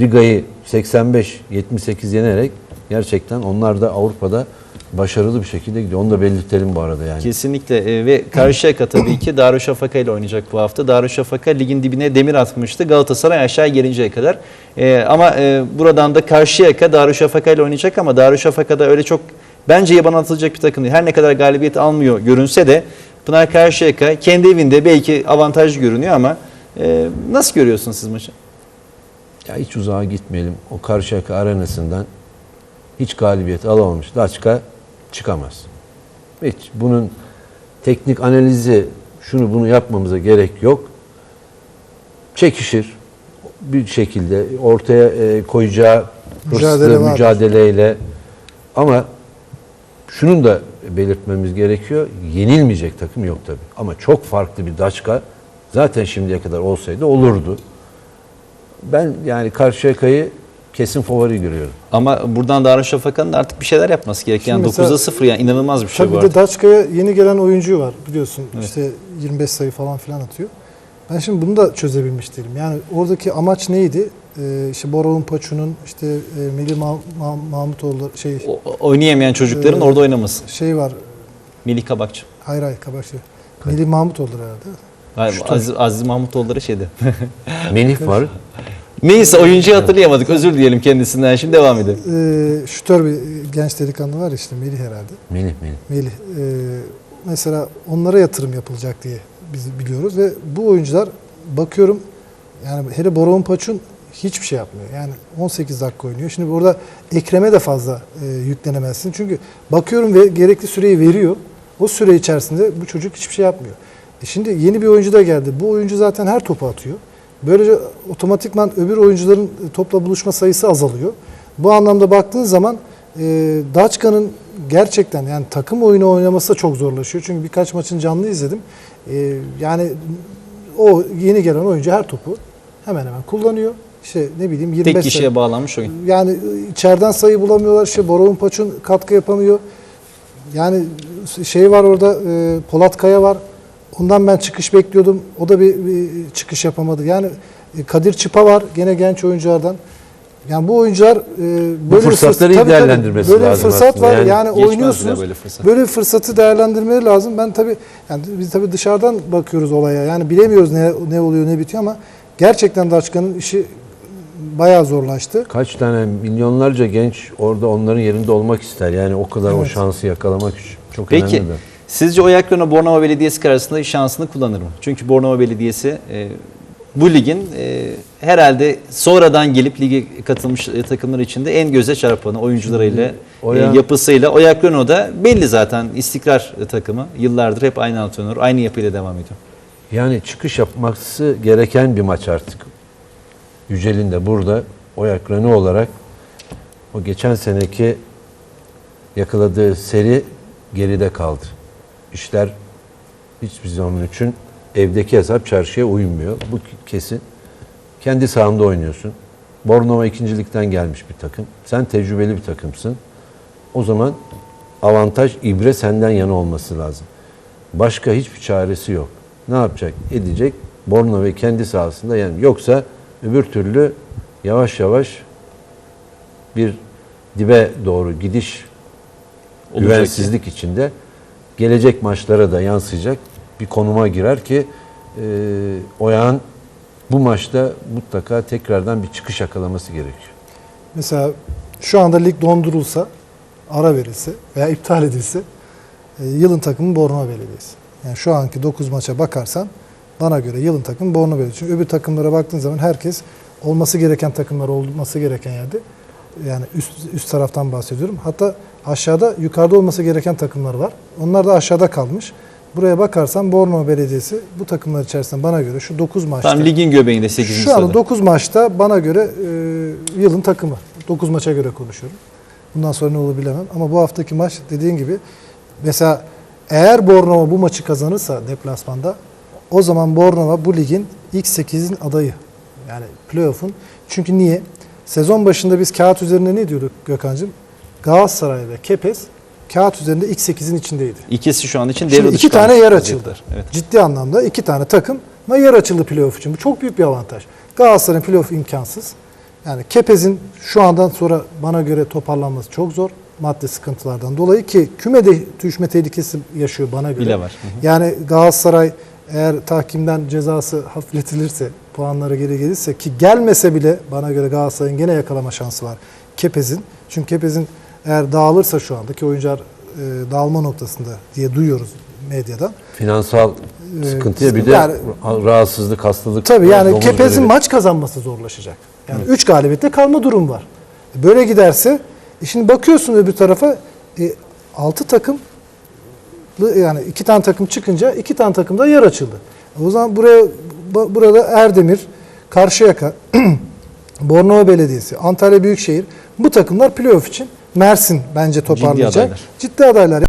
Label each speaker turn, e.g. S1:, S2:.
S1: Riga'yı 85-78 yenerek gerçekten onlar da Avrupa'da başarılı bir şekilde gidiyor. Onu da belirtelim bu arada yani.
S2: Kesinlikle e, ve Karşıyaka tabii ki Darüşşafaka ile oynayacak bu hafta. Darüşşafaka ligin dibine demir atmıştı Galatasaray aşağı gelinceye kadar. E, ama e, buradan da Karşıyaka Darüşşafaka ile oynayacak ama Darüşşafaka'da öyle çok bence yaban atılacak bir takım değil. Her ne kadar galibiyet almıyor görünse de Pınar Karşıyaka kendi evinde belki avantajlı görünüyor ama e, nasıl görüyorsunuz siz maçı?
S1: Ya hiç uzağa gitmeyelim. O Karşıyaka arenasından hiç galibiyet alamamış Daçka çıkamaz. Hiç bunun teknik analizi şunu bunu yapmamıza gerek yok. Çekişir bir şekilde ortaya e, koyacağı
S3: Mücadele
S1: hırslı mücadeleyle ama şunun da belirtmemiz gerekiyor. Yenilmeyecek takım yok tabii. Ama çok farklı bir Daçka zaten şimdiye kadar olsaydı olurdu. Ben yani Karşıyaka'yı kesin favori görüyorum.
S2: Ama buradan Darüşşafaka'nın da artık bir şeyler yapması gerek. Yani
S3: Şimdi mesela-
S2: 9'a 0 yani inanılmaz bir şey
S3: Tabii
S2: bu
S3: bir de. Daçka'ya yeni gelen oyuncu var biliyorsun. İşte 25 sayı falan filan atıyor. Ben şimdi bunu da çözebilmiş değilim. Yani oradaki amaç neydi? Ee, işte Borov'un Paçu'nun işte e, Melih Ma- Ma- Mahmutoğlu şey
S2: O- oynayamayan çocukların
S3: Ee,
S2: orada oynaması.
S3: şey var.
S2: Melih Kabakçı.
S3: Hayır hayır Kabakçı. Melih Mahmutoğlu herhalde.
S2: Hayır. Aziz, Aziz Mahmutoğulları şeydi.
S1: Melih var.
S2: Neyse oyuncuyu hatırlayamadık. Özür dileyelim kendisinden. Şimdi devam edelim.
S3: Ee, şütör bir genç delikanlı var işte Melih herhalde.
S1: Melih Melih.
S3: Melih. Ee, mesela onlara yatırım yapılacak diye biz biliyoruz ve bu oyuncular bakıyorum yani hele Borov'un Paçun hiçbir şey yapmıyor. Yani 18 dakika oynuyor. Şimdi burada Ekrem'e de fazla e, yüklenemezsin. Çünkü bakıyorum ve gerekli süreyi veriyor. O süre içerisinde bu çocuk hiçbir şey yapmıyor. E şimdi yeni bir oyuncu da geldi. Bu oyuncu zaten her topu atıyor. Böylece otomatikman öbür oyuncuların e, topla buluşma sayısı azalıyor. Bu anlamda baktığın zaman e, Daçka'nın gerçekten yani takım oyunu oynaması da çok zorlaşıyor. Çünkü birkaç maçın canlı izledim. E, yani o yeni gelen oyuncu her topu hemen hemen kullanıyor. İşte ne bileyim 25
S2: Tek kişiye
S3: sayı-
S2: bağlanmış oyun.
S3: yani e, içeriden sayı bulamıyorlar. İşte Borov'un Paçun katkı yapamıyor. Yani şey var orada e, Polat Kaya var. Ondan ben çıkış bekliyordum. O da bir, bir çıkış yapamadı. Yani e, Kadir Çıpa var gene genç oyunculardan. Yani bu oyuncular e, böyle bir
S1: fırsatları
S3: tabii, tabii,
S1: değerlendirmesi
S3: böyle
S1: lazım
S3: bir fırsat
S1: aslında.
S3: var.
S1: Yani
S3: Yani, oynuyorsunuz.
S2: böyle fırsat.
S3: Böyle fırsatı değerlendirmeleri lazım. Ben tabii yani biz tabii dışarıdan bakıyoruz olaya. Yani bilemiyoruz ne ne oluyor ne bitiyor ama gerçekten Daçka'nın işi bayağı zorlaştı.
S1: Kaç tane milyonlarca genç orada onların yerinde olmak ister. Yani o kadar o
S3: Evet.
S1: şansı yakalamak için. Çok
S2: Peki
S1: önemli. de.
S2: Sizce Oyaklon'a Bornova Belediyesi karşısında şansını kullanır mı? Çünkü Bornova Belediyesi e, bu ligin e, herhalde sonradan gelip lige katılmış e, takımlar içinde en göze çarpanı oyuncularıyla, e,
S1: Oya-
S2: yapısıyla. Oyaklon'o da belli zaten istikrar e, takımı. Yıllardır hep aynı antrenör, aynı yapıyla devam ediyor.
S1: Yani çıkış yapması gereken bir maç artık. Yücel'in de burada o ekranı olarak o geçen seneki yakaladığı seri geride kaldı. İşler hiçbir zaman için evdeki hesap çarşıya uymuyor. Bu kesin. Kendi sahanda oynuyorsun. Bornova ikincilikten gelmiş bir takım. Sen tecrübeli bir takımsın. O zaman avantaj ibre senden yana olması lazım. Başka hiçbir çaresi yok. Ne yapacak? Edecek. Bornova kendi sahasında yani yoksa öbür türlü yavaş yavaş bir dibe doğru gidiş
S2: Olacak
S1: güvensizlik içinde gelecek maçlara da yansıyacak bir konuma girer ki e, Oyağın bu maçta mutlaka tekrardan bir çıkış yakalaması gerekiyor.
S3: Mesela şu anda lig dondurulsa, ara verilse veya iptal edilse e, yılın takımı Bornova Belediyesi. Yani şu anki 9 maça bakarsan bana göre yılın takımı Bornova Belediyesi. Çünkü öbür takımlara baktığın zaman herkes olması gereken takımlar olması gereken yerde. Yani üst, üst taraftan bahsediyorum. Hatta aşağıda yukarıda olması gereken takımlar var. Onlar da aşağıda kalmış. Buraya bakarsan Bornova Belediyesi bu takımlar içerisinde bana göre şu 9 maçta
S2: Tam ligin göbeğinde 8.
S3: şu anda
S2: sırada.
S3: 9 maçta bana göre e, yılın takımı. 9 maça göre konuşuyorum. Bundan sonra ne olur bilemem. Ama bu haftaki maç dediğin gibi mesela eğer Bornova bu maçı kazanırsa deplasmanda o zaman Bornova bu ligin ilk 8'in adayı. Yani playoff'un. Çünkü niye? Sezon başında biz kağıt üzerinde ne diyorduk Gökhan'cığım? Galatasaray ve Kepez kağıt üzerinde ilk 8'in içindeydi.
S2: İkisi şu an için
S3: Şimdi
S2: devre dışı
S3: iki tane yer açıldı.
S2: Evet.
S3: Ciddi anlamda iki tane takım yer açıldı playoff için. Bu çok büyük bir avantaj. Galatasaray'ın playoff imkansız. Yani Kepez'in şu andan sonra bana göre toparlanması çok zor. Maddi sıkıntılardan dolayı ki kümede düşme tehlikesi yaşıyor bana göre.
S2: Bile var. Hı hı.
S3: Yani Galatasaray eğer tahkimden cezası hafifletilirse, puanları geri gelirse ki gelmese bile bana göre Galatasaray'ın gene yakalama şansı var. Kepez'in. Çünkü Kepez'in eğer dağılırsa şu andaki oyuncular e, dağılma noktasında diye duyuyoruz medyadan.
S1: Finansal
S3: Ee,
S1: sıkıntıya bir de
S3: yani-
S1: rahatsızlık, hastalık.
S3: Tabii yani Kepez'in maç kazanması zorlaşacak. Yani 3 galibiyette kalma durum var. Böyle giderse e şimdi bakıyorsun öbür tarafa 6 takım yani iki tane takım çıkınca iki tane takımda yer açıldı. O zaman buraya bu- burada Erdemir, Karşıyaka, Bornova Belediyesi, Antalya Büyükşehir bu takımlar playoff için Mersin bence toparlayacak.
S2: adaylar.
S3: Ciddi adaylar.